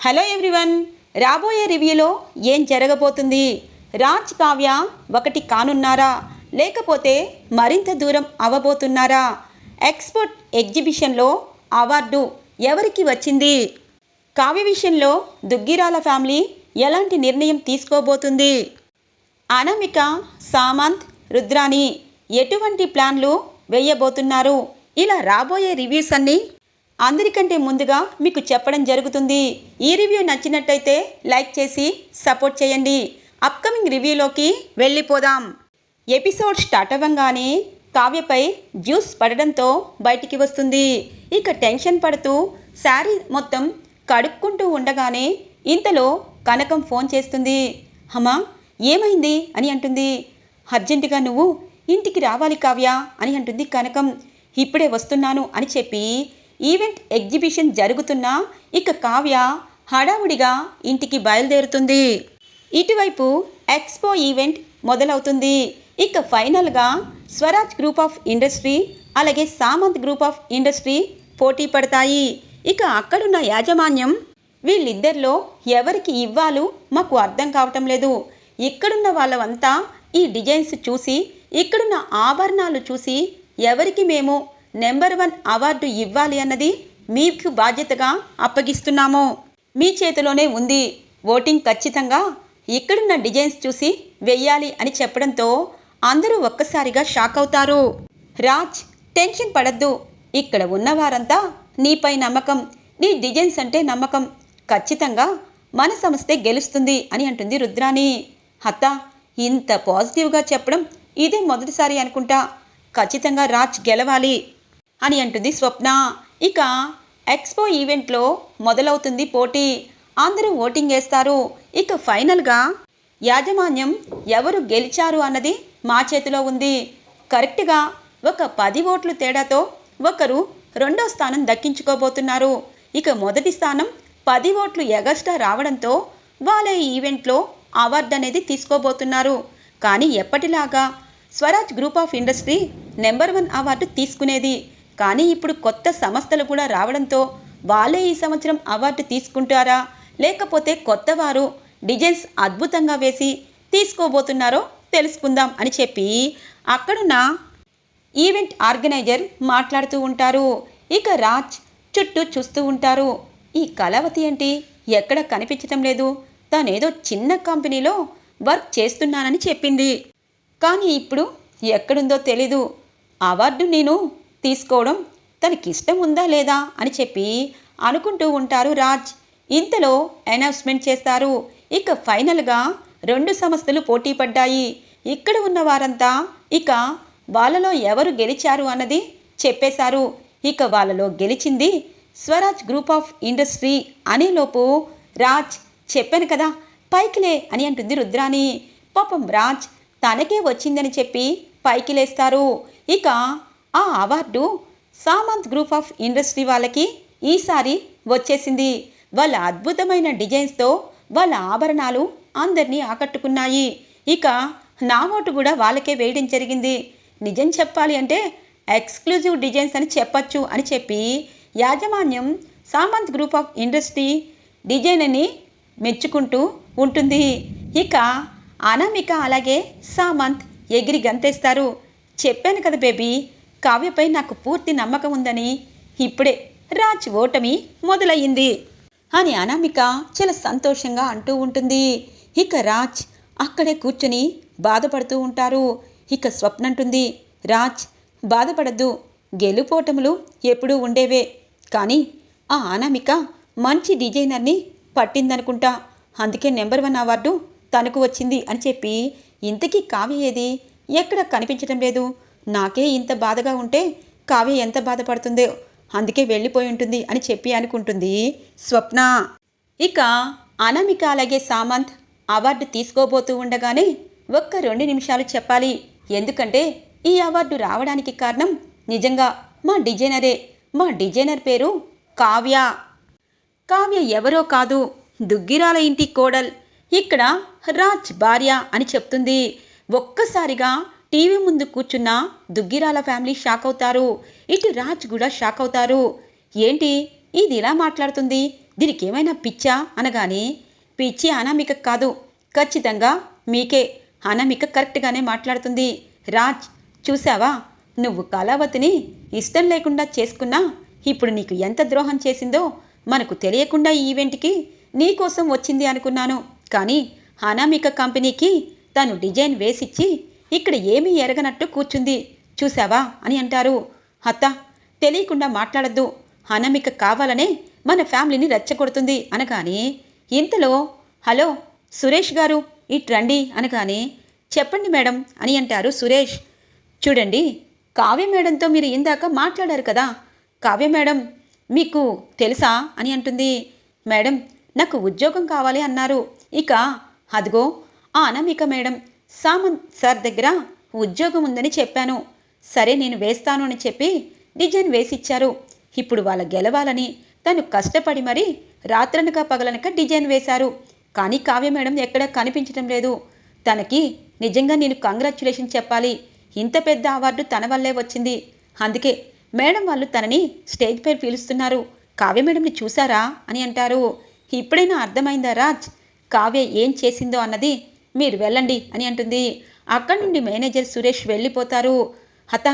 Hello everyone రాబోయే రివ్యూలో ఏం జరగబోతుంది? రాజ్ కావ్య ఒకటి కానున్నారా? లేకపోతే మరింత దూరం అవ్వబోతున్నారా? ఎక్స్పోర్ట్ ఎగ్జిబిషన్లో అవార్డు ఎవరికి వచ్చింది? కావ్య విషయంలో దుగ్గిరాల ఫ్యామిలీ ఎలాంటి నిర్ణయం తీసుకోబోతుంది? అనామిక సామంత్ రుద్రాని ఎటువంటి ప్లాన్లు వేయబోతున్నారు? ఇలా రాబోయే రివ్యూస్ అన్నీ అందరికంటే ముందుగా మీకు చెప్పడం జరుగుతుంది. ఈ రివ్యూ నచ్చినట్టయితే లైక్ చేసి సపోర్ట్ చేయండి. అప్కమింగ్ రివ్యూలోకి వెళ్ళిపోదాం. ఎపిసోడ్ స్టార్ట్ అవ్వంగానే కావ్యపై జ్యూస్ పడడంతో బయటికి వస్తుంది. ఇక టెన్షన్ పడుతూ శారీ మొత్తం కడుక్కుంటూ ఉండగానే ఇంతలో కనకం ఫోన్ చేస్తుంది. హమా ఏమైంది? అని అంటుంది. అర్జెంటుగా నువ్వు ఇంటికి రావాలి కావ్య అని అంటుంది కనకం. ఇప్పుడే వస్తున్నాను అని చెప్పి ఈవెంట్ ఎగ్జిబిషన్ జరుగుతున్నా ఇక కావ్య హడావుడిగా ఇంటికి బయలుదేరుతుంది. ఇటువైపు ఎక్స్పో ఈవెంట్ మొదలవుతుంది. ఇక ఫైనల్గా స్వరాజ్ గ్రూప్ ఆఫ్ ఇండస్ట్రీ అలాగే సామంత్ గ్రూప్ ఆఫ్ ఇండస్ట్రీ పోటీ పడతాయి. ఇక అక్కడున్న యాజమాన్యం వీళ్ళిద్దరిలో ఎవరికి ఇవ్వాలో మాకు అర్థం కావటం లేదు. ఇక్కడున్న వాళ్ళవంతా ఈ డిజైన్స్ చూసి ఇక్కడున్న ఆభరణాలు చూసి ఎవరికి మేము నెంబర్ వన్ అవార్డు ఇవ్వాలి అన్నది మీకు బాధ్యతగా అప్పగిస్తున్నాము. మీ చేతిలోనే ఉంది. ఓటింగ్ ఖచ్చితంగా ఇక్కడున్న డిజైన్స్ చూసి వెయ్యాలి అని చెప్పడంతో అందరూ ఒక్కసారిగా షాక్ అవుతారు. రాజ్ టెన్షన్ పడద్దు. ఇక్కడ ఉన్నవారంతా నీపై నమ్మకం. నీ డిజైన్స్ అంటే నమ్మకం. ఖచ్చితంగా మన సంస్థే గెలుస్తుంది అని అంటుంది రుద్రాణి. అత్త ఇంత పాజిటివ్గా చెప్పడం ఇదే మొదటిసారి అనుకుంటా. ఖచ్చితంగా రాజ్ గెలవాలి. అని అంటుంది స్వప్న. ఇక ఎక్స్పో ఈవెంట్లో మొదలవుతుంది పోటీ. అందరూ ఓటింగ్ వేస్తారు. ఇక ఫైనల్గా యాజమాన్యం ఎవరు గెలిచారు అన్నది మా చేతిలో ఉంది. కరెక్ట్గా ఒక పది ఓట్లు తేడాతో ఒకరు రెండో స్థానం దక్కించుకోబోతున్నారు. ఇక మొదటి స్థానం పది ఓట్లు ఎగస్ట్రా రావడంతో వాళ్ళ ఈవెంట్లో అవార్డు అనేది తీసుకోబోతున్నారు. కానీ ఎప్పటిలాగా Swaraj group of industry number one award తీసుకునేది. కానీ ఇప్పుడు కొత్త సంస్థలు కూడా రావడంతో వాళ్ళే ఈ సంవత్సరం అవార్డు తీసుకుంటారా? లేకపోతే కొత్త వారు డిజైన్స్ అద్భుతంగా వేసి తీసుకోబోతున్నారో తెలుసుకుందాం అని చెప్పి అక్కడున్న ఈవెంట్ ఆర్గనైజర్ మాట్లాడుతూ ఉంటారు. ఇక రాజ్ చుట్టూ చూస్తూ ఉంటారు. ఈ కళావతి ఏంటి? ఎక్కడ కనిపించటం లేదు. తానేదో చిన్న కంపెనీలో వర్క్ చేస్తున్నానని చెప్పింది. కానీ ఇప్పుడు ఎక్కడుందో తెలీదు. అవార్డు నేను తీసుకోవడం తనకిష్టం ఉందా లేదా అని చెప్పి అనుకుంటూ ఉంటారు రాజ్. ఇంతలో అనౌన్స్మెంట్ చేస్తారు. ఇక ఫైనల్గా రెండు సంస్థలు పోటీ పడ్డాయి. ఇక్కడ ఉన్న వారంతా ఇక వాళ్ళలో ఎవరు గెలిచారు అన్నది చెప్పేశారు. ఇక వాళ్ళలో గెలిచింది స్వరాజ్ గ్రూప్ ఆఫ్ ఇండస్ట్రీ అనేలోపు రాజ్ చెప్పాను కదా పైకిలే అని అంటుంది రుద్రాని పాపం రాజ్ తనకే వచ్చిందని చెప్పి పైకి లేస్తారు ఇక ఆ award Samanth group of industry వాళ్ళకి ఈసారి వచ్చేసింది. వాళ్ళ అద్భుతమైన డిజైన్స్తో వాళ్ళ ఆభరణాలు అందరినీ ఆకట్టుకున్నాయి. ఇక నా ఓటు కూడా వాళ్ళకే వేయడం జరిగింది. నిజం చెప్పాలి అంటే ఎక్స్క్లూజివ్ డిజైన్స్ అని చెప్పచ్చు అని చెప్పి యాజమాన్యం Samanth group of industry design అని మెచ్చుకుంటూ ఉంటుంది. ఇక అనామిక అలాగే సామంత్ ఎగిరి గంతేస్తారు. చెప్పాను కదా బేబీ కావ్యపై నాకు పూర్తి నమ్మకం ఉందని ఇప్పుడే రాజ్ ఓటమి మొదలయ్యింది అని అనామిక చాలా సంతోషంగా అంటూ ఉంటుంది. ఇక రాజ్ అక్కడే కూర్చొని బాధపడుతూ ఉంటారు. ఇక స్వప్నంటుంది రాజ్ బాధపడద్దు. గెలుపోటములు ఎప్పుడూ ఉండేవే. కానీ ఆ అనామిక మంచి డిజైనర్ని పట్టిందనుకుంటా. అందుకే నెంబర్ వన్ అవార్డు తనకు వచ్చింది అని చెప్పి ఇంతకీ కావ్య ఏది? ఎక్కడ కనిపించడం లేదు. నాకే ఇంత బాధగా ఉంటే కావ్య ఎంత బాధపడుతుందో అందుకే వెళ్ళిపోయి ఉంటుంది అని చెప్పి అనుకుంటుంది స్వప్న. ఇక అనామిక అలాగే సామంత్ అవార్డు తీసుకోబోతూ ఉండగానే ఒక్క రెండు నిమిషాలు చెప్పాలి. ఎందుకంటే ఈ అవార్డు రావడానికి కారణం నిజంగా మా డిజైనరే. మా డిజైనర్ పేరు కావ్య. కావ్య ఎవరో కాదు దుగ్గిరాల ఇంటి కోడల్. ఇక్కడ రాజ్ భార్య అని చెప్తుంది. ఒక్కసారిగా టీవీ ముందు కూర్చున్న దుగ్గిరాల ఫ్యామిలీ షాక్ అవుతారు. ఇటు రాజ్ కూడా షాక్ అవుతారు. ఏంటి? ఇది ఇలా మాట్లాడుతుంది? దీనికి ఏమైనా పిచ్చా? అనగానే పిచ్చి అనామిక కాదు. ఖచ్చితంగా మీకే. అనామిక కరెక్ట్గానే మాట్లాడుతుంది. రాజ్ చూసావా నువ్వు కళావతిని ఇష్టం లేకుండా చేసుకున్నా ఇప్పుడు నీకు ఎంత ద్రోహం చేసిందో మనకు తెలియకుండా ఈ ఈవెంట్కి నీకోసం వచ్చింది అనుకున్నాను. కానీ అనామిక కంపెనీకి తను డిజైన్ వేసిచ్చి ఇక్కడ ఏమీ ఎరగనట్టు కూర్చుంది. చూసావా అని అంటారు. అత్త తెలియకుండా మాట్లాడద్దు. అనామిక కావాలనే మన ఫ్యామిలీని రెచ్చగొడుతుంది అనగానే ఇంతలో హలో సురేష్ గారు ఇట్ రండి అనగానే చెప్పండి మేడం అని అంటారు సురేష్. చూడండి కావ్య మేడంతో మీరు ఇందాక మాట్లాడారు కదా. కావ్య మేడం మీకు తెలుసా? అని అంటుంది. మేడం నాకు ఉద్యోగం కావాలి అన్నారు. ఇక అదిగో ఆ అనమిక మేడం సామంత్ సార్ దగ్గర ఉద్యోగం ఉందని చెప్పాను. సరే నేను వేస్తాను అని చెప్పి డిజైన్ వేసిచ్చారు. ఇప్పుడు వాళ్ళ గెలవాలని తను కష్టపడి మరీ రాత్రనక పగలనక డిజైన్ వేశారు. కానీ కావ్య మేడం ఎక్కడా కనిపించడం లేదు. తనకి నిజంగా నేను కంగ్రాచ్యులేషన్ చెప్పాలి. ఇంత పెద్ద అవార్డు తన వల్లే వచ్చింది. అందుకే మేడం వాళ్ళు తనని స్టేజ్ పై పిలుస్తున్నారు. కావ్య మేడంని చూసారా అని అంటారు. ఇప్పుడైనా అర్థమైందా రాజ్? కావ్య ఏం చేసిందో అన్నది మీరు వెళ్ళండి అని అంటుంది. అక్కడి నుండి మేనేజర్ సురేష్ వెళ్ళిపోతారు. హత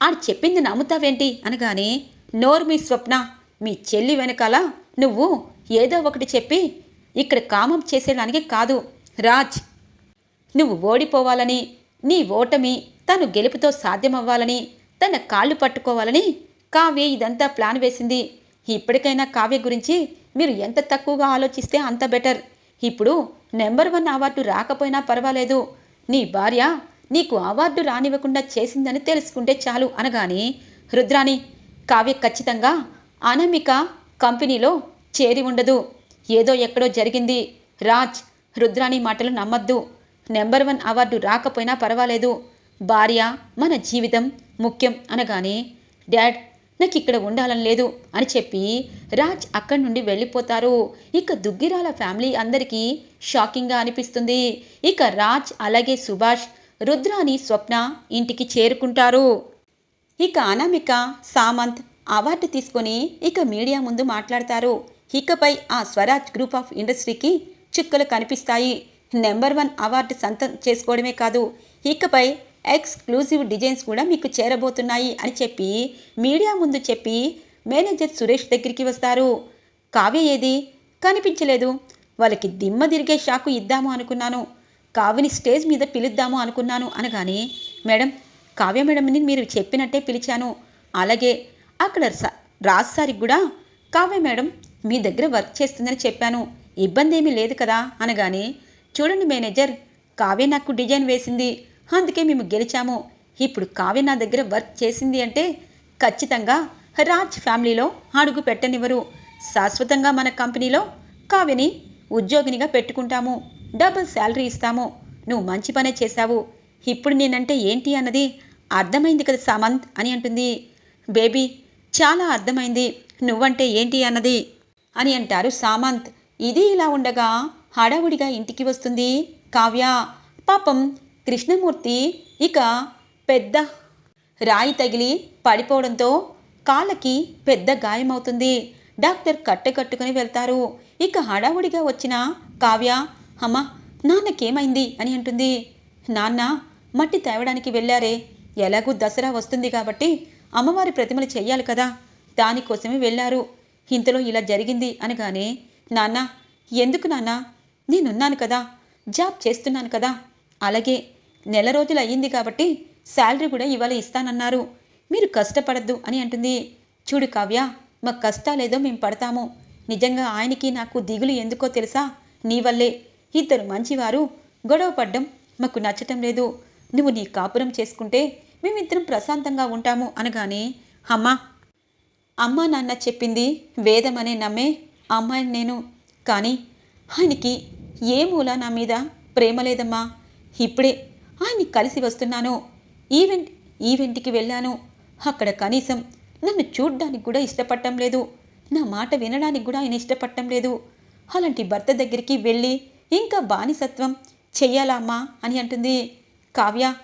ఆడు చెప్పింది నమ్ముతావేంటి? అనగానే నోరు మీ స్వప్న మీ చెల్లి వెనకాల నువ్వు ఏదో ఒకటి చెప్పి ఇక్కడ కామం చేసేదానికి కాదు. రాజ్ నువ్వు ఓడిపోవాలని నీ ఓటమి తను గెలుపుతో సాధ్యమవ్వాలని తన కాళ్ళు పట్టుకోవాలని కావ్య ఇదంతా ప్లాన్ వేసింది. ఇప్పటికైనా కావ్య గురించి మీరు ఎంత తక్కువగా ఆలోచిస్తే అంత బెటర్. ఇప్పుడు నెంబర్ వన్ అవార్డు రాకపోయినా పర్వాలేదు. నీ భార్య నీకు అవార్డు రానివ్వకుండా చేసిందని తెలుసుకుంటే చాలు అనగానే రుద్రాణి కావ్య ఖచ్చితంగా అనామిక కంపెనీలో చేరి ఉండదు. ఏదో ఎక్కడో జరిగింది. రాజ్ రుద్రాణి మాటలు నమ్మద్దు. నెంబర్ వన్ అవార్డు రాకపోయినా పర్వాలేదు. భార్య మన జీవితం ముఖ్యం అనగానే డాడ్ నాకు ఇక్కడ ఉండాలని లేదు అని చెప్పి రాజ్ అక్కడి నుండి వెళ్ళిపోతారు. ఇక దుగ్గిరాల ఫ్యామిలీ అందరికీ షాకింగ్గా అనిపిస్తుంది. ఇక రాజ్ అలాగే సుభాష్ రుద్రాని స్వప్న ఇంటికి చేరుకుంటారు. ఇక అనామిక సామంత్ అవార్డు తీసుకొని ఇక మీడియా ముందు మాట్లాడతారు. ఇకపై ఆ స్వరాజ్ గ్రూప్ ఆఫ్ ఇండస్ట్రీకి చుక్కలు కనిపిస్తాయి. నెంబర్ వన్ అవార్డు సొంతం చేసుకోవడమే కాదు. ఇకపై ఎక్స్క్లూజివ్ డిజైన్స్ కూడా మీకు చేరబోతున్నాయి అని చెప్పి మీడియా ముందు చెప్పి మేనేజర్ సురేష్ దగ్గరికి వస్తారు. కావ్య ఏది? కనిపించలేదు. వాళ్ళకి దిమ్మ తిరిగే షాకు ఇద్దాము అనుకున్నాను. కావ్యని స్టేజ్ మీద పిలుద్దాము అనుకున్నాను అనగానే మేడం కావ్య మేడంని మీరు చెప్పినట్టే పిలిచాను. అలాగే అక్కడ స- రాజ్ సారికి కూడా కావ్య మేడం మీ దగ్గర వర్క్ చేస్తుందని చెప్పాను. ఇబ్బంది ఏమీ లేదు కదా? అనగానే చూడండి మేనేజర్ కావ్య నాకు డిజైన్ వేసింది. అందుకే మేము గెలిచాము. ఇప్పుడు కావ్య నా దగ్గర వర్క్ చేసింది అంటే ఖచ్చితంగా రాజ్ ఫ్యామిలీలో అడుగు పెట్టనివ్వరు. శాశ్వతంగా మన కంపెనీలో కావ్యని ఉద్యోగినిగా పెట్టుకుంటాము. డబుల్ శాలరీ ఇస్తాము. నువ్వు మంచి పనే చేశావు. ఇప్పుడు నేనంటే ఏంటి అన్నది అర్థమైంది కదా సామంత్ అని అంటుంది. బేబీ చాలా అర్థమైంది. నువ్వంటే ఏంటి అన్నది అని అంటారు సామంత్. ఇది ఇలా ఉండగా హడావుడిగా ఇంటికి వస్తుంది కావ్య. పాపం కృష్ణమూర్తి ఇక పెద్ద రాయి తగిలి పడిపోవడంతో కాళ్ళకి పెద్ద గాయమవుతుంది. డాక్టర్ కట్టెకట్టుకుని వెళ్తారు. ఇక హడావుడిగా వచ్చిన కావ్య అమ్మ నాన్నకేమైంది? అని అంటుంది. నాన్న మట్టి తేవడానికి వెళ్ళారే. ఎలాగూ దసరా వస్తుంది కాబట్టి అమ్మవారి ప్రతిమలు చెయ్యాలి కదా. దానికోసమే వెళ్ళారు. ఇంతలో ఇలా జరిగింది అనగానే నాన్న ఎందుకు నాన్న? నేనున్నాను కదా. జాబ్ చేస్తున్నాను కదా. అలాగే నెల రోజులు అయ్యింది కాబట్టి శాలరీ కూడా ఇవాళ ఇస్తానన్నారు. మీరు కష్టపడద్దు అని అంటుంది. చూడు కావ్య మా కష్టాలేదో మేము పడతాము. నిజంగా ఆయనకి నాకు దిగులు ఎందుకో తెలుసా? నీ వల్లే. ఇద్దరు మంచివారు. గొడవ పడ్డం మాకు నచ్చటం లేదు. నువ్వు నీ కాపురం చేసుకుంటే మేమిద్దరం ప్రశాంతంగా ఉంటాము అనగానే అమ్మా అమ్మా నాన్న చెప్పింది వేదమనే నమ్మే అమ్మాయిని నేను. కానీ ఆయనకి ఏ మూల నా మీద ప్రేమ లేదమ్మా. ఇప్పుడే ఆయన్ని కలిసి వస్తున్నాను. ఈవెంట్ ఈవెంట్కి వెళ్ళాను. అక్కడ కనీసం నన్ను చూడ్డానికి కూడా ఇష్టపడటం లేదు. నా మాట వినడానికి కూడా ఆయన ఇష్టపడటం లేదు. అలాంటి భర్త దగ్గరికి వెళ్ళి ఇంకా బానిసత్వం చెయ్యాలా అమ్మా? అని అంటుంది. కావ్య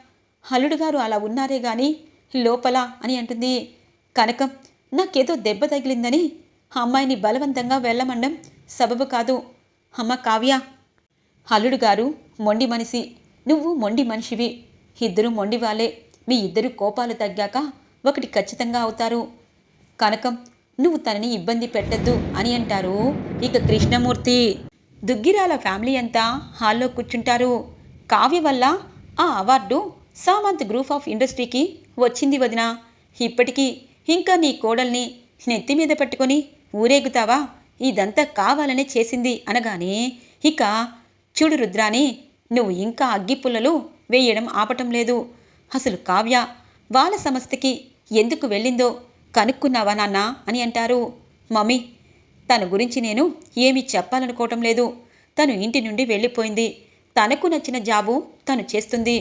హల్లుడు గారు అలా ఉన్నారే గాని లోపల అని అంటుంది. కనకం నాకేదో దెబ్బ తగిలిందని అమ్మాయిని బలవంతంగా వెళ్ళమండం సబబు కాదు. అమ్మ కావ్య అల్లుడు గారు మొండి మనిషి. నువ్వు మొండి మనిషివి. ఇద్దరు మొండి వాళ్ళే మీ ఇద్దరు కోపాలు తగ్గాక ఒకటి ఖచ్చితంగా అవుతారు. కనకం నువ్వు తనని ఇబ్బంది పెట్టద్దు అని అంటారు ఇక కృష్ణమూర్తి. దుగ్గిరాల ఫ్యామిలీ అంతా హాల్లో కూర్చుంటారు. కావ్య వల్ల ఆ అవార్డు సామంత్ గ్రూప్ ఆఫ్ ఇండస్ట్రీకి వచ్చింది వదిన. ఇప్పటికీ ఇంకా నీ కోడల్ని నెత్తి మీద పెట్టుకొని ఊరేగుతావా? ఇదంతా కావాలనే చేసింది అనగానే ఇక చూడు రుద్రాని నువ్వు ఇంకా అగ్గిపుల్లలు వేయడం ఆపటం లేదు. అసలు కావ్య వాళ్ళ సంస్థకి ఎందుకు వెళ్ళిందో కనుక్కున్నావా నాన్న అని అంటారు. మమ్మీ తన గురించి నేను ఏమీ చెప్పాలనుకోవటం లేదు. తను ఇంటి నుండి వెళ్ళిపోయింది. తనకు నచ్చిన జాబు తను చేస్తుంది.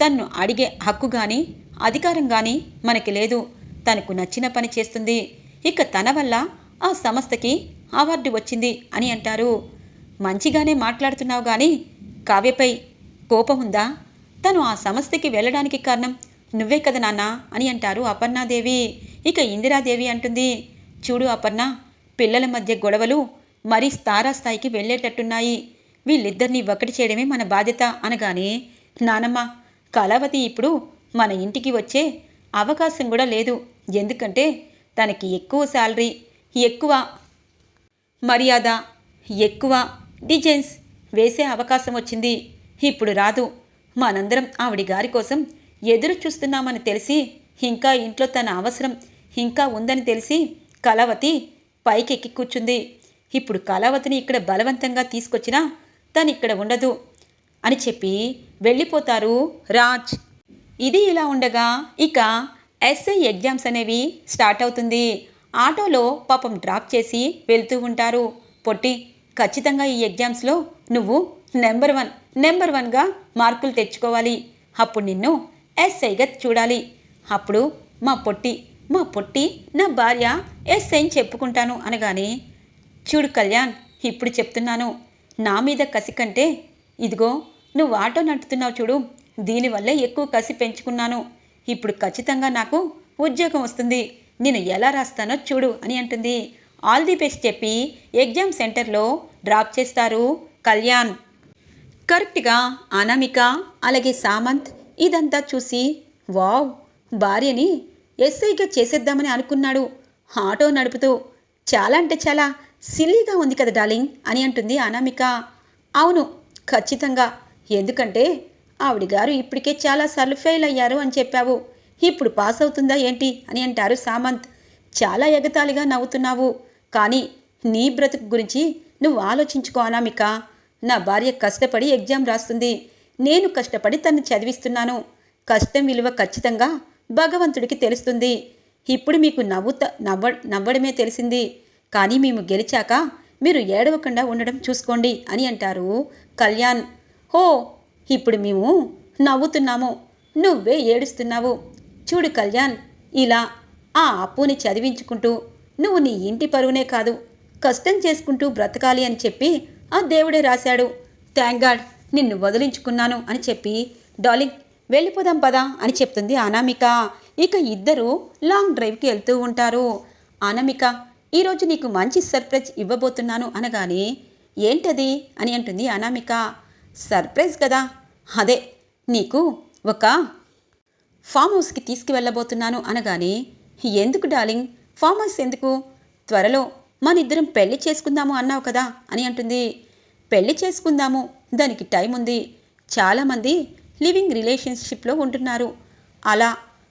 తన్ను అడిగే హక్కు కానీ అధికారం కానీ మనకి లేదు. తనకు నచ్చిన పని చేస్తుంది. ఇక తన వల్ల ఆ సంస్థకి అవార్డు వచ్చింది అని అంటారు. మంచిగానే మాట్లాడుతున్నావు కానీ కావ్యపై కోపం ఉందా? తను ఆ సంస్థకి వెళ్ళడానికి కారణం నువ్వే కదా నాన్న అని అంటారు అపర్ణాదేవి. ఇక ఇందిరాదేవి అంటుంది చూడు అపర్ణ పిల్లల మధ్య గొడవలు మరీ స్థాయికి వెళ్ళేటట్టున్నాయి. వీళ్ళిద్దరినీ ఒకటి చేయడమే మన బాధ్యత అనగానే నానమ్మ కళావతి ఇప్పుడు మన ఇంటికి వచ్చే అవకాశం కూడా లేదు. ఎందుకంటే తనకి ఎక్కువ శాలరీ ఎక్కువ మర్యాద ఎక్కువ డిజైన్స్ వేసే అవకాశం వచ్చింది. ఇప్పుడు రాదు. మనందరం ఆవిడ గారి కోసం ఎదురు చూస్తున్నామని తెలిసి ఇంకా ఇంట్లో తన అవసరం ఇంకా ఉందని తెలిసి కళావతి పైకెక్కి కూర్చుంది. ఇప్పుడు కళావతిని ఇక్కడ బలవంతంగా తీసుకొచ్చినా తను ఇక్కడ ఉండదు అని చెప్పి వెళ్ళిపోతారు రాజ్. ఇది ఇలా ఉండగా ఇక ఎస్ఐ ఎగ్జామ్స్ అనేవి స్టార్ట్ అవుతుంది. ఆటోలో పాపం డ్రాప్ చేసి వెళ్తూ ఉంటారు. పొట్టి ఖచ్చితంగా ఈ ఎగ్జామ్స్లో నువ్వు నెంబర్ వన్ నెంబర్ వన్గా మార్కులు తెచ్చుకోవాలి. అప్పుడు నిన్ను ఎస్ఐగా చూడాలి. అప్పుడు మా పొట్టి మా పొట్టి నా భార్య ఎస్ఐని చెప్పుకుంటాను అనగానే చూడు కళ్యాణ్ ఇప్పుడు చెప్తున్నాను. నా మీద కసి కంటే ఇదిగో నువ్వు ఆటో నడుపుతున్నావు చూడు. దీనివల్లే ఎక్కువ కసి పెంచుకున్నాను. ఇప్పుడు ఖచ్చితంగా నాకు ఉద్యోగం వస్తుంది. నేను ఎలా రాస్తానో చూడు అని అంటుంది. ఆల్ ది బెస్ట్ చెప్పి ఎగ్జామ్ సెంటర్లో డ్రాప్ చేస్తారు కళ్యాణ్. కరెక్ట్గా అనామిక అలాగే సామంత్ ఇదంతా చూసి వావ్ భార్యని ఎస్ఐగా చేసేద్దామని అనుకున్నాడు. ఆటో నడుపుతూ చాలా అంటే చాలా సిల్లీగా ఉంది కదా డార్లింగ్ అని అంటుంది అనామిక. అవును ఖచ్చితంగా. ఎందుకంటే ఆవిడ గారు ఇప్పటికే చాలాసార్లు ఫెయిల్ అయ్యారు అని చెప్పావు. ఇప్పుడు పాస్ అవుతుందా ఏంటి? అని అంటారు సామంత్. చాలా ఎగతాళిగా నవ్వుతున్నావు. కానీ నీ బ్రతుకు గురించి నువ్వు ఆలోచించుకో అనామిక. నా భార్య కష్టపడి ఎగ్జామ్ రాస్తుంది. నేను కష్టపడి తను చదివిస్తున్నాను. కష్టం విలువ ఖచ్చితంగా భగవంతుడికి తెలుస్తుంది. ఇప్పుడు మీకు నవ్వుత నవ్వ నవ్వడమే తెలిసింది. కానీ మేము గెలిచాక మీరు ఏడవకుండా ఉండడం చూసుకోండి అని అంటారు కళ్యాణ్. హో ఇప్పుడు మేము నవ్వుతున్నాము. నువ్వే ఏడుస్తున్నావు. చూడు కళ్యాణ్ ఇలా ఆ అప్పుని చదివించుకుంటూ నువ్వు నీ ఇంటి పరువునే కాదు కష్టం చేసుకుంటూ బ్రతకాలి అని చెప్పి ఆ దేవుడే రాశాడు. థ్యాంక్ గాడ్ నిన్ను వదిలించుకున్నాను అని చెప్పి డార్లింగ్ వెళ్ళిపోదాం పదా అని చెప్తుంది అనామిక. ఇక ఇద్దరు లాంగ్ డ్రైవ్కి వెళ్తూ ఉంటారు. అనామిక ఈరోజు నీకు మంచి సర్ప్రైజ్ ఇవ్వబోతున్నాను అనగానే ఏంటది? అని అంటుంది అనామిక. సర్ప్రైజ్ కదా. అదే నీకు ఒక ఫామ్ హౌస్కి తీసుకువెళ్ళబోతున్నాను అనగానే ఎందుకు డార్లింగ్? ఫామ్ హౌస్ ఎందుకు? త్వరలో మనిద్దరం పెళ్ళి చేసుకుందాము అన్నావు కదా అని అంటుంది. పెళ్ళి చేసుకుందాము దానికి టైం ఉంది. చాలామంది లివింగ్ రిలేషన్షిప్లో ఉంటున్నారు. అలా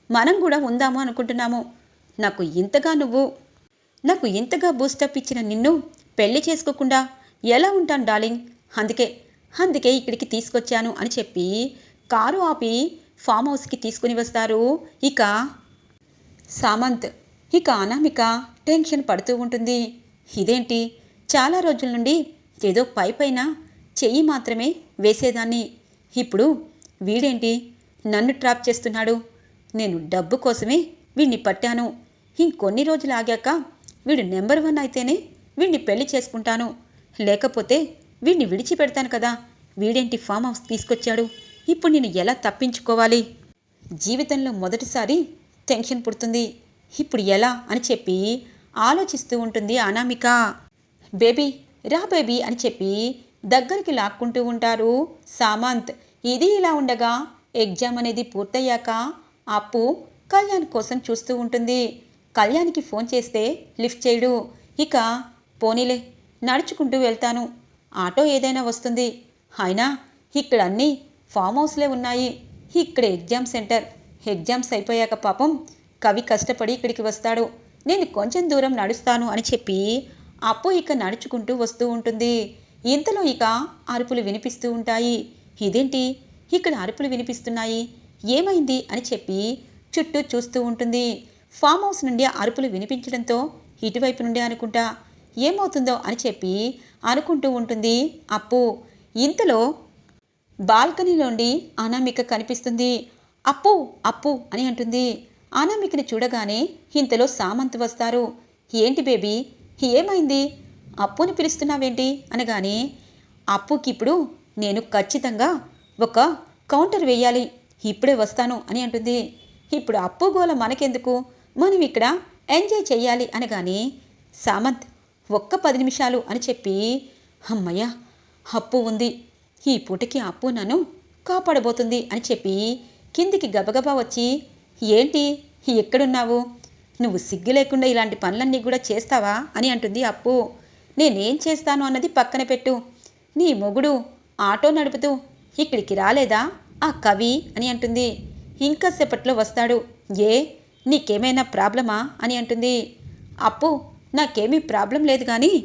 మనం కూడా ఉందాము అనుకుంటున్నాము. నాకు ఇంతగా నువ్వు నాకు ఇంతగా బూస్టప్ ఇచ్చిన నిన్ను పెళ్ళి చేసుకోకుండా ఎలా ఉంటాను డార్లింగ్? అందుకే అందుకే ఇక్కడికి తీసుకొచ్చాను అని చెప్పి కారు ఆపి ఫామ్ హౌస్కి తీసుకుని వస్తారు. ఇక సామంత్ ఇక అనామిక టెన్షన్ పడుతూ ఉంటుంది. ఇదేంటి? చాలా రోజుల నుండి ఏదో పై పైన చెయ్యి మాత్రమే వేసేదాన్ని. ఇప్పుడు వీడేంటి? నన్ను ట్రాప్ చేస్తున్నాడు. నేను డబ్బు కోసమే వీడిని పట్టాను. ఇంకొన్ని రోజులు ఆగాక వీడు నెంబర్ వన్ అయితేనే వీడిని పెళ్ళి చేసుకుంటాను. లేకపోతే వీడిని విడిచిపెడతాను కదా. వీడేంటి ఫామ్ హౌస్ తీసుకొచ్చాడు? ఇప్పుడు నేను ఎలా తప్పించుకోవాలి? జీవితంలో మొదటిసారి టెన్షన్ పుడుతుంది. ఇప్పుడు ఎలా అని చెప్పి ఆలోచిస్తూ ఉంటుంది అనామిక. బేబీ రా బేబీ అని చెప్పి దగ్గరికి లాక్కుంటూ ఉంటారు సామంత్. ఇది ఇలా ఉండగా ఎగ్జామ్ అనేది పూర్తయ్యాక అప్పు కళ్యాణ్ కోసం చూస్తూ ఉంటుంది. కళ్యాణ్కి ఫోన్ చేస్తే లిఫ్ట్ చేయడు. ఇక పోనీలే నడుచుకుంటూ వెళ్తాను. ఆటో ఏదైనా వస్తుంది. అయినా ఇక్కడ అన్నీ ఫామ్ హౌస్లే ఉన్నాయి. ఇక్కడ ఎగ్జామ్ సెంటర్. ఎగ్జామ్స్ అయిపోయాక పాపం కవి కష్టపడి ఇక్కడికి వస్తాడు. నేను కొంచెం దూరం నడుస్తాను అని చెప్పి అప్పు ఇక నడుచుకుంటూ వస్తూ ఉంటుంది. ఇంతలో ఇక అరుపులు వినిపిస్తూ ఉంటాయి. ఇదేంటి? ఇక్కడ అరుపులు వినిపిస్తున్నాయి. ఏమైంది? అని చెప్పి చుట్టూ చూస్తూ ఉంటుంది. ఫామ్ హౌస్ నుండి అరుపులు వినిపించడంతో ఇటువైపు నుండి అనుకుంటా ఏమవుతుందో అని చెప్పి అనుకుంటూ ఉంటుంది అప్పు. ఇంతలో బాల్కనీలోండి అనామిక కనిపిస్తుంది. అప్పు అప్పు అని అంటుంది. అనామికని చూడగానే ఇంతలో సామంత్ వస్తారు. ఏంటి బేబీ ఏమైంది? అప్పుని పిలుస్తున్నావేంటి? అనగానే అప్పుకి ఇప్పుడు నేను ఖచ్చితంగా ఒక కౌంటర్ వేయాలి. ఇప్పుడే వస్తాను అని అంటుంది. ఇప్పుడు అప్పు గోల మనకెందుకు? మనం ఇక్కడ ఎంజాయ్ చెయ్యాలి అనగానే సామంత్ ఒక్క పది నిమిషాలు అని చెప్పి అమ్మయ్య అప్పు ఉంది. ఈ పూటకి అప్పు నన్ను కాపాడబోతుంది అని చెప్పి కిందికి గబగబా వచ్చి ఏంటి? ఎక్కడున్నావు? నువ్వు సిగ్గు లేకుండా ఇలాంటి పనులన్నీ కూడా చేస్తావా? అని అంటుంది అప్పు. నేనేం చేస్తాను అన్నది పక్కన పెట్టు. నీ మొగుడు ఆటో నడుపుతూ ఇక్కడికి రాలేదా? ఆ కవి అని అంటుంది. ఇంకా సేపట్లో వస్తాడు. ఏ? నీకేమైనా ప్రాబ్లమా? అని అంటుంది. అప్పు నాకేమీ ప్రాబ్లం లేదు కానీ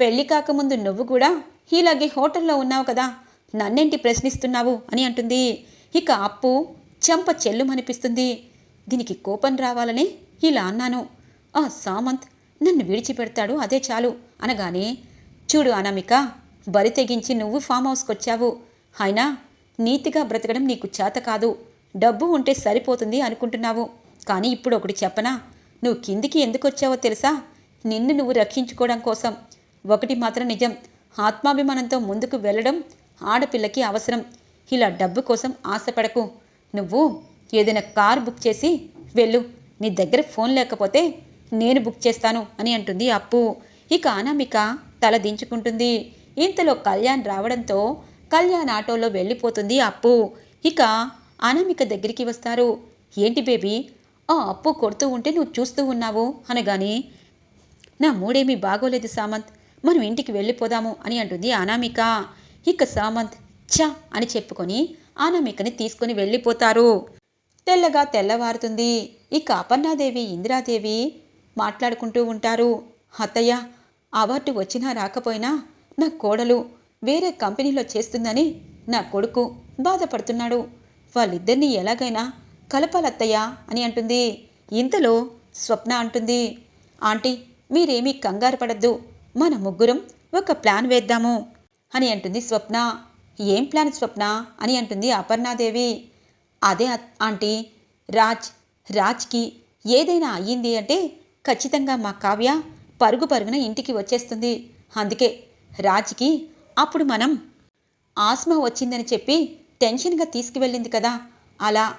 పెళ్ళి కాకముందు నువ్వు కూడా ఇలాగే హోటల్లో ఉన్నావు కదా. నన్నేంటి ప్రశ్నిస్తున్నావు? అని అంటుంది. ఇక అప్పు చెంప చెల్లుమనిపిస్తుంది. దీనికి కోపం రావాలని ఇలా అన్నాను. ఆ సామంత్ నన్ను విడిచిపెడతాడు అదే చాలు అనగానే చూడు అనామిక బరి తెగించి నువ్వు ఫామ్ హౌస్కి వచ్చావు అయినా నీతిగా బ్రతకడం నీకు చేత కాదు. డబ్బు ఉంటే సరిపోతుంది అనుకుంటున్నావు. కానీ ఇప్పుడు ఒకటి చెప్పనా? నువ్వు కిందికి ఎందుకు వచ్చావో తెలుసా? నిన్ను నువ్వు రక్షించుకోవడం కోసం. ఒకటి మాత్రం నిజం. ఆత్మాభిమానంతో ముందుకు వెళ్ళడం ఆడపిల్లకి అవసరం. ఇలా డబ్బు కోసం ఆశపడకు. నువ్వు ఏదైనా కార్ బుక్ చేసి వెళ్ళు. నీ దగ్గర ఫోన్ లేకపోతే నేను బుక్ చేస్తాను అని అంటుంది అప్పు. ఇక అనామిక తల దించుకుంటుంది. ఇంతలో కళ్యాణ్ రావడంతో కళ్యాణ్ ఆటోలో వెళ్ళిపోతుంది అప్పు. ఇక అనామిక దగ్గరికి వస్తారు. ఏంటి బేబీ ఆ అప్పు కొడుతూ ఉంటే నువ్వు చూస్తూ ఉన్నావు అనగాని నా మూడేమీ బాగోలేదు సామంత్. మనం ఇంటికి వెళ్ళిపోదాము అని అంటుంది అనామిక. ఇక సామంత్ ఛ అని చెప్పుకొని అనామికని తీసుకొని వెళ్ళిపోతారు. తెల్లగా తెల్లవారుతుంది. ఇక అపర్ణాదేవి ఇందిరాదేవి మాట్లాడుకుంటూ ఉంటారు. అత్తయ్య అవార్డు వచ్చినా రాకపోయినా నా కోడలు వేరే కంపెనీలో చేస్తుందని నా కొడుకు బాధపడుతున్నాడు. వాళ్ళిద్దరినీ ఎలాగైనా కలపాలత్తయ్య అని అంటుంది. ఇంతలో స్వప్న అంటుంది. ఆంటీ మీరేమీ కంగారు పడద్దు. మన ముగ్గురం ఒక ప్లాన్ వేద్దాము అని అంటుంది స్వప్న. ఏం ప్లాన్ స్వప్న? అని అంటుంది అపర్ణాదేవి. అదే ఆంటీ రాజ్ రాజ్కి ఏదైనా అయ్యింది అంటే ఖచ్చితంగా మా కావ్య పరుగు పరుగున ఇంటికి వచ్చేస్తుంది. అందుకే రాజ్కి అప్పుడు మనం ఆస్మా వచ్చిందని చెప్పి టెన్షన్గా తీసుకువెళ్ళింది కదా. అలా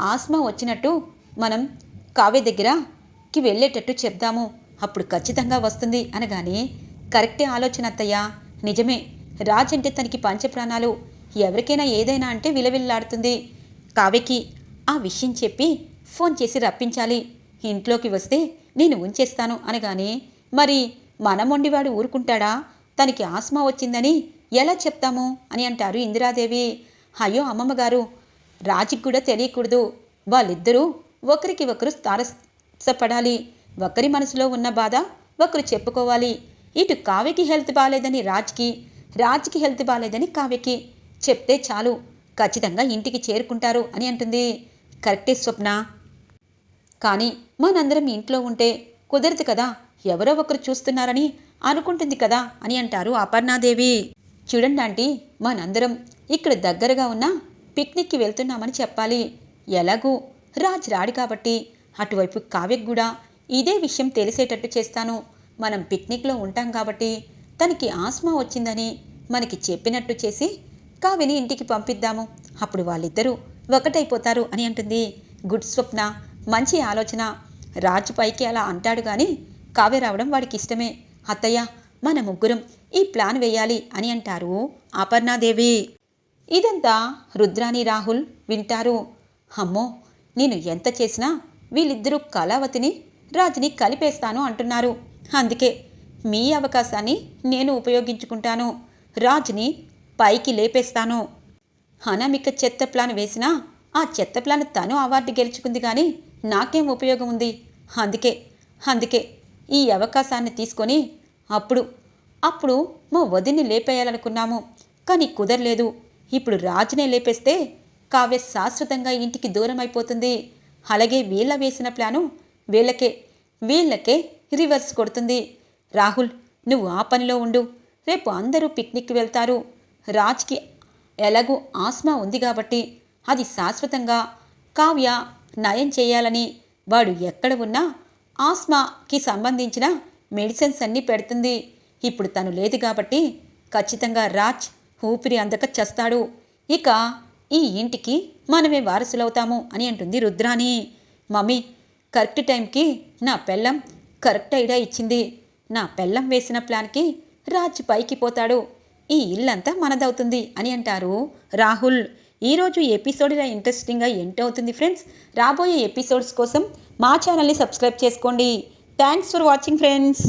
ఆస్మా వచ్చినట్టు మనం కావ్య దగ్గరకి వెళ్ళేటట్టు చెప్దాము. అప్పుడు ఖచ్చితంగా వస్తుంది అనగానే కరెక్టే ఆలోచన అత్తయ్య. నిజమే. రాజ్ అంటే తనకి పంచప్రాణాలు. ఎవరికైనా ఏదైనా అంటే విలవిల్లాడుతుంది. కావ్యకి ఆ విషయం చెప్పి ఫోన్ చేసి రప్పించాలి. ఇంట్లోకి వస్తే నేను ఉంచేస్తాను అనగానే మరి మనమొండివాడు ఊరుకుంటాడా? తనకి ఆస్మా వచ్చిందని ఎలా చెప్తాము? అని అంటారు ఇందిరాదేవి. అయ్యో అమ్మమ్మగారు రాజుకి కూడా తెలియకూడదు. వాళ్ళిద్దరూ ఒకరికి ఒకరు తారసపడాలి. ఒకరి మనసులో ఉన్న బాధ ఒకరు చెప్పుకోవాలి. ఇటు కావ్యకి హెల్త్ బాగాలేదని రాజ్కి రాజ్కి హెల్త్ బాగాలేదని కావ్యకి చెప్తే చాలు. ఖచ్చితంగా ఇంటికి చేరుకుంటారు అని అంటుంది. కరెక్టే స్వప్న. కానీ మనందరం ఇంట్లో ఉంటే కుదరదు కదా. ఎవరో ఒకరు చూస్తున్నారని అనుకుంటుంది కదా అని అంటారు అపర్ణాదేవి. చూడండి ఆంటీ మనందరం ఇక్కడ దగ్గరగా ఉన్న పిక్నిక్కి వెళ్తున్నామని చెప్పాలి. ఎలాగూ రాజ్ రాడు కాబట్టి. అటువైపు కావ్యకు కూడా ఇదే విషయం తెలిసేటట్టు చేస్తాను. మనం పిక్నిక్లో ఉంటాం కాబట్టి తనకి ఆస్మా వచ్చిందని మనకి చెప్పినట్టు చేసి కావిని ఇంటికి పంపిద్దాము. అప్పుడు వాళ్ళిద్దరూ ఒకటైపోతారు అని అంటుంది. గుడ్ స్వప్న మంచి ఆలోచన. రాజు పైకి అలా అంటాడు కానీ కావ్య రావడం వాడికి ఇష్టమే. అత్తయ్య మన ముగ్గురం ఈ ప్లాన్ వేయాలి అని అంటారు అపర్ణాదేవి. ఇదంతా రుద్రాని రాహుల్ వింటారు. అమ్మో నేను ఎంత చేసినా వీళ్ళిద్దరూ కళావతిని రాజుని కలిపేస్తాను అంటున్నారు. అందుకే మీ అవకాశాన్ని నేను ఉపయోగించుకుంటాను. రాజుని పైకి లేపేస్తాను. అనామిక చెత్త ప్లాన్ వేసినా ఆ చెత్త ప్లాన్ తను అవార్డు గెలుచుకుంది కానీ నాకేం ఉపయోగం ఉంది? అందుకే అందుకే ఈ అవకాశాన్ని తీసుకొని అప్పుడు అప్పుడు మా వదిని లేపేయాలనుకున్నాము. కానీ కుదరలేదు. ఇప్పుడు రాజునే లేపేస్తే కావ్య శాశ్వతంగా ఇంటికి దూరం అయిపోతుంది అలాగే వీళ్ళ వేసిన ప్లాను వీళ్ళకే వీళ్ళకే రివర్స్ కొడుతుంది. రాహుల్ నువ్వు ఆ పనిలో ఉండు. రేపు అందరూ పిక్నిక్కి వెళ్తారు. రాజ్కి ఎలాగూ ఆస్మా ఉంది కాబట్టి అది శాశ్వతంగా కావ్య నయం చేయాలని వాడు ఎక్కడ ఉన్నా ఆస్మాకి సంబంధించిన మెడిసిన్స్ అన్నీ పెడుతుంది. ఇప్పుడు తను లేదు కాబట్టి ఖచ్చితంగా రాజ్ ఊపిరి అందక చేస్తాడు. ఇక ఈ ఇంటికి మనమే వారసులవుతాము అని అంటుంది రుద్రాని మమ్మీ కరెక్ట్ టైంకి నా పెళ్ళం కరెక్ట్ ఐడియా ఇచ్చింది. నా పెళ్ళం వేసిన ప్లాన్కి రాజ్ పైకి పోతాడు. ఈ ఇల్లంతా మనదవుతుంది అని అంటారు రాహుల్. ఈరోజు ఎపిసోడ్ ఇలా ఇంట్రెస్టింగ్గా అవుతుంది ఫ్రెండ్స్. రాబోయే ఎపిసోడ్స్ కోసం మా ఛానల్ని సబ్స్క్రైబ్ చేసుకోండి. Thanks for watching friends.